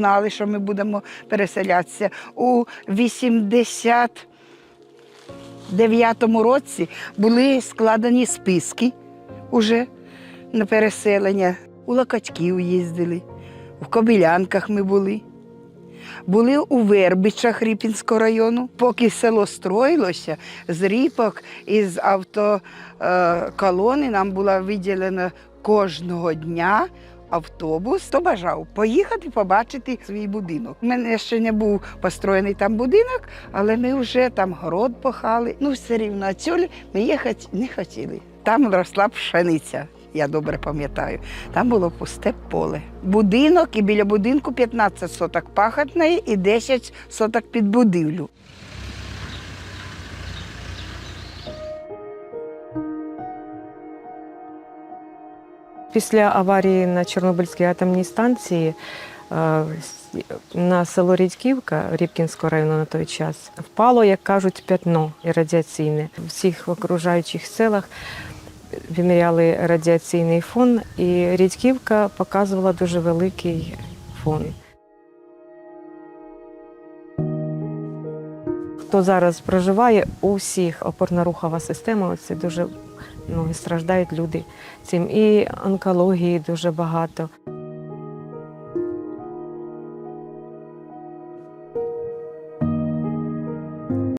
Знали, що ми будемо переселятися. У 89-му році були складені списки уже на переселення. У Локачків їздили, в Кобилянках ми були. Були у Вербичах Ріпінського району. Поки село строїлося, з ріпок із автоколони нам було виділено кожного дня автобус. Хто бажав поїхати побачити свій будинок. У мене ще не був построєний там будинок, але ми вже там город пахали. Ну, все рівно отсюди ми їхати не хотіли. Там росла пшениця. Я добре пам'ятаю. Там було пусте поле. Будинок і біля будинку 15 соток пахотної і 10 соток під будівлю. Після аварії на Чорнобильській атомній станції е, на село Рідьківка Рібкінського району на той час впало, як кажуть, п'ятно радіаційне. В всіх окружаючих селах виміряли радіаційний фон, і Рідьківка показувала дуже великий фон. Хто зараз проживає, у всіх опорно-рухова система, це дуже ну, і страждають люди цим. І онкології дуже багато.